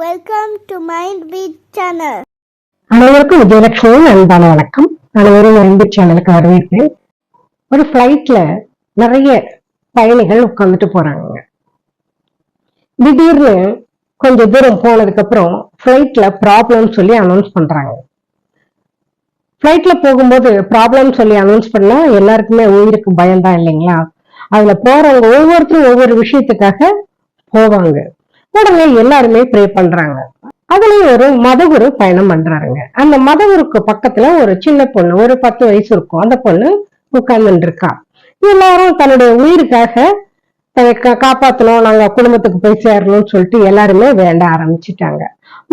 Welcome to mind beat channel அனைவருக்கும் விஜயலட்சுமி அன்பான வணக்கம். அனைவரும் அன்பு சேனலுக்கு வரவேற்கிறேன். ஒரு ஃப்ளைட்ல நிறைய பயணிகள் உட்காந்துட்டு போறாங்க. திடீர்னு கொஞ்சம் தூரம் போனதுக்கு அப்புறம் ஃப்ளைட்ல ப்ராப்ளம் சொல்லி அனௌன்ஸ் பண்றாங்க. ஃப்ளைட்ல போகும்போது ப்ராப்ளம் சொல்லி அனௌன்ஸ் பண்ணா எல்லாருக்குமே உயிருக்கு பயம்தான் இல்லைங்களா? அதுல போறவங்க ஒவ்வொருத்தரும் ஒவ்வொரு விஷயத்துக்காக போவாங்க. உடனே எல்லாருமே ப்ரே பண்றாங்க. அதுலயும் ஒரு மதகுரு பயணம் பண்றாருங்க. அந்த மதகுருக்கு பக்கத்துல ஒரு சின்ன பொண்ணு ஒரு பத்து வயசு இருக்கும். அந்த பொண்ணு உட்கார்ந்துட்டு இருக்கா எல்லாரும் தன்னுடைய உயிருக்காக தன்னை கா- காப்பாத்தணும் நாங்க குடும்பத்துக்கு போய் சேரணும்னு சொல்லிட்டு எல்லாருமே வேண்ட ஆரம்பிச்சிட்டாங்க.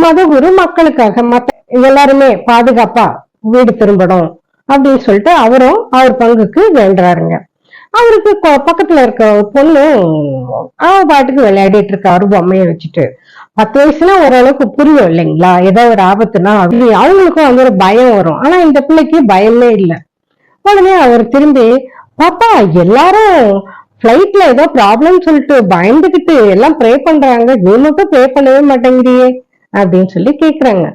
மதகுரு மக்களுக்காக மத்த எல்லாருமே பாதுகாப்பா வீடு திரும்பணும் அப்படின்னு சொல்லிட்டு அவரும் அவர் பங்குக்கு வேண்டுறாருங்க. அவருக்கு பக்கத்துல இருக்க பொண்ணு அவ பாட்டுக்கு விளையாடிட்டு இருக்கா ஒரு பொம்மையை வச்சுட்டு. பத்து வயசுல ஓரளவுக்கு புரியும் இல்லைங்களா? ஏதோ ஒரு ஆபத்துனா அவங்களுக்கும் வந்து ஒரு பயம் வரும். ஆனா இந்த பிள்ளைக்கு பயமே இல்லை. உடனே அவர் திரும்பி பாப்பா எல்லாரும் ஃப்ளைட்ல ஏதோ ப்ராப்ளம் சொல்லிட்டு பயந்துகிட்டு எல்லாம் ப்ரே பண்றாங்க. நீ மட்டும் ப்ரே பண்ணவே மாட்டேங்கிறியே அப்படின்னு சொல்லி கேக்குறாங்க.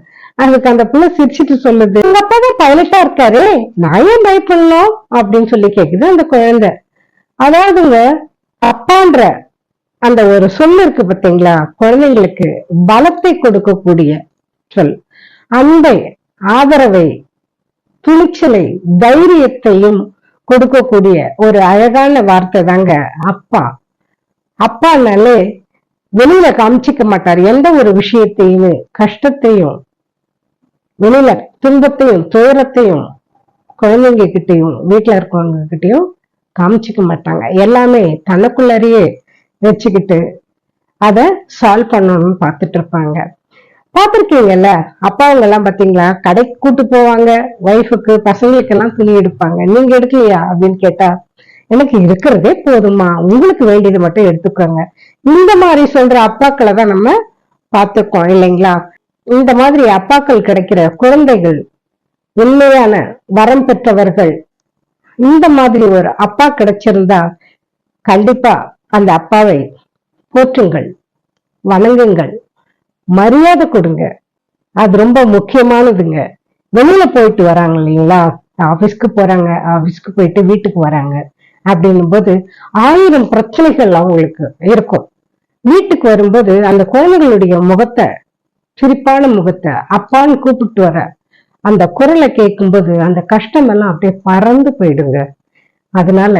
அதுக்கு அந்த பிள்ளை சிரிச்சிட்டு சொல்லுது எங்க அப்பா தான் பைலட்டா இருக்காரு. நான் ஏன் பயப்படணும்? அப்படின்னு சொல்லி கேக்குது அந்த குழந்தை. அதாவதுங்க அப்பான்ற அந்த ஒரு சொல் இருக்கு பாத்தீங்களா குழந்தைங்களுக்கு பலத்தை கொடுக்கக்கூடிய சொல். அன்பை ஆதரவை துணிச்சலை தைரியத்தையும் கொடுக்கக்கூடிய ஒரு அழகான வார்த்தை தாங்க அப்பா. அப்பானாலே வெளியில காமிச்சிக்க மாட்டார். எந்த ஒரு விஷயத்தையுமே கஷ்டத்தையும் வெளியில துன்பத்தையும் துயரத்தையும் குழந்தைங்க கிட்டயும் வீட்டுல இருக்கவங்க கிட்டயும் காமிச்சிக்க மாட்டாங்க. எல்லாமே தனக்குள்ளரையே வச்சுக்கிட்டு அத சால்வ் பண்ணணும்னு பார்த்துட்டு இருப்பாங்க. பார்த்திருக்கீங்கல்ல அப்பாவங்க எல்லாம் பாத்தீங்களா கடைக்கு கூட்டு போவாங்க ஒய்ஃபுக்கு பசங்களுக்கு எல்லாம் துணி எடுப்பாங்க. நீங்க எடுக்கலையா அப்படின்னு கேட்டா எனக்கு இருக்கிறதே போதுமா உங்களுக்கு வேண்டியது மட்டும் எடுத்துக்கோங்க. இந்த மாதிரி சொல்ற அப்பாக்களை தான் நம்ம பார்த்துக்கோம் இல்லைங்களா? இந்த மாதிரி அப்பாக்கள் கிடைக்கிற குழந்தைகள் உண்மையான வரம் பெற்றவர்கள் இந்த மாதிரி ஒரு அப்பா கிடைச்சிருந்தா கண்டிப்பா அந்த அப்பாவை போற்றுங்கள் வணங்குங்கள் மரியாதை கொடுங்க. அது ரொம்ப முக்கியமானதுங்க. வெளியில போயிட்டு வராங்க இல்லைங்களா? ஆபீஸ்க்கு போறாங்க ஆபீஸ்க்கு போயிட்டு வீட்டுக்கு வராங்க. அப்படின்னும் போது ஆயிரம் பிரச்சனைகள் அவங்களுக்கு இருக்கும். வீட்டுக்கு வரும்போது அந்த குழந்தைகளுடைய முகத்தை சிரிப்பான முகத்தை அப்பான்னு கூப்பிட்டு வர அந்த குரலை கேட்கும்போது அந்த கஷ்டம் எல்லாம் அப்படியே பறந்து போயிடுங்க. அதனால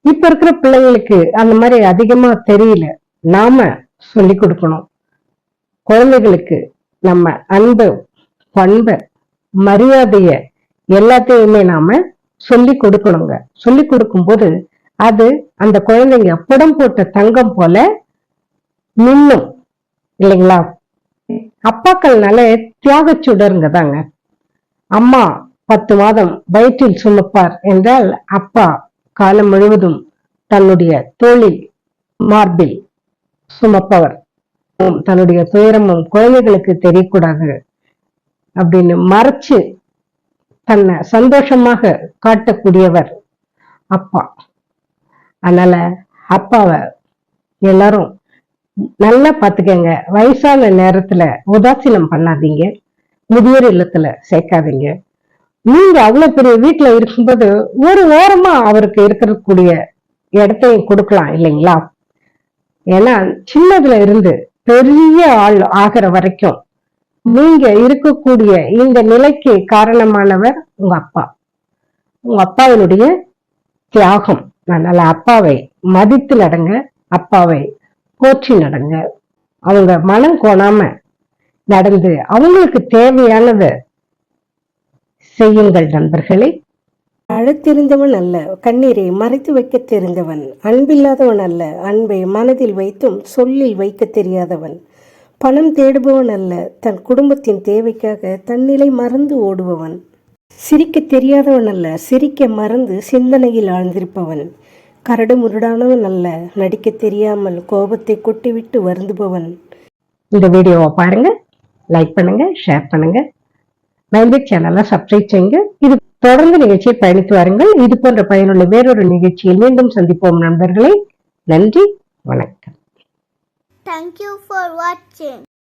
இப்ப இருக்கிற பிள்ளைங்களுக்கு அந்த மாதிரி அதிகமா தெரியல. நாம சொல்லி கொடுக்கணும். குழந்தைகளுக்கு நம்ம அன்பு பண்பை மரியாதைய எல்லாத்தையுமே நாம சொல்லி கொடுக்கணுங்க. சொல்லி கொடுக்கும்போது அது அந்த குழந்தைங்க புடம் போட்ட தங்கம் போல நின்னும். இல்லைங்களா? அப்பாக்கள்னால தியாக சுடருங்க தாங்க. அம்மா பத்து மாதம் வயிற்றில் சுமப்பார் என்றால் அப்பா காலம் முழுவதும் தன்னுடைய தோளில் மார்பில் சுமப்பவர். தன்னுடைய துயரமும் குழந்தைகளுக்கு தெரியக்கூடாது அப்படின்னு மறைச்சு தன்னை சந்தோஷமாக காட்டக்கூடியவர் அப்பா. அதனால அப்பாவை எல்லாரும் நல்லா பாத்துக்கங்க வயசான நேரத்துல உதாசீனம் பண்ணாதீங்க. முதியோர் இல்லத்துல சேர்க்காதீங்க. நீங்க அவ்வளவு பெரிய வீட்டுல இருக்கும்போது ஒரு ஓரமா அவருக்கு இருக்கக்கூடிய இடத்தையும் கொடுக்கலாம் இல்லைங்களா? ஏன்னா சின்னதுல இருந்து பெரிய ஆள் ஆகிற வரைக்கும் நீங்க இருக்கக்கூடிய இந்த நிலைக்கு காரணமானவர் உங்க அப்பா. உங்க அப்பாவினுடைய தியாகம். அதனால அப்பாவை மதித்து நடங்க அப்பாவை போற்றி நடங்க. அவங்க மனம் கோணாம நடந்து அவங்களுக்கு தேவையானதை செய்யுங்கள் நண்பர்களே. அழத் தெரிந்தவன் அல்ல கண்ணீரை மறைத்து வைக்கத் தெரிந்தவன். அன்பில்லாதவன் அல்ல அன்பை மனதில் வைத்தும் சொல்லில் வைக்கத் தெரியாதவன். பணம் தேடுபவன் அல்ல தன் குடும்பத்தின் தேவைக்காக தன்னிலை மறந்து ஓடுபவன். சிரிக்கத் தெரியாதவன் அல்ல சிரிக்க மறந்து சிந்தனையில் ஆழ்ந்திருப்பவன். கரடு முரடானவன் அல்ல நடிக்கத் தெரியாமல் கோபத்தை கொட்டிவிட்டு வருந்துபவன். இந்த வீடியோவை பாருங்க. லைக் பண்ணுங்க ஷேர் பண்ணுங்க. மைண்டிக் சேனலை சப்ஸ்கிரைப் செய்யுங்க. இது தொடர்ந்து நிகழ்ச்சியை பயணித்து வாருங்கள். இது போன்ற பயனுள்ள வேறொரு நிகழ்ச்சியில் மீண்டும் சந்திப்போம் நண்பர்களே. நன்றி வணக்கம். Thank you for watching.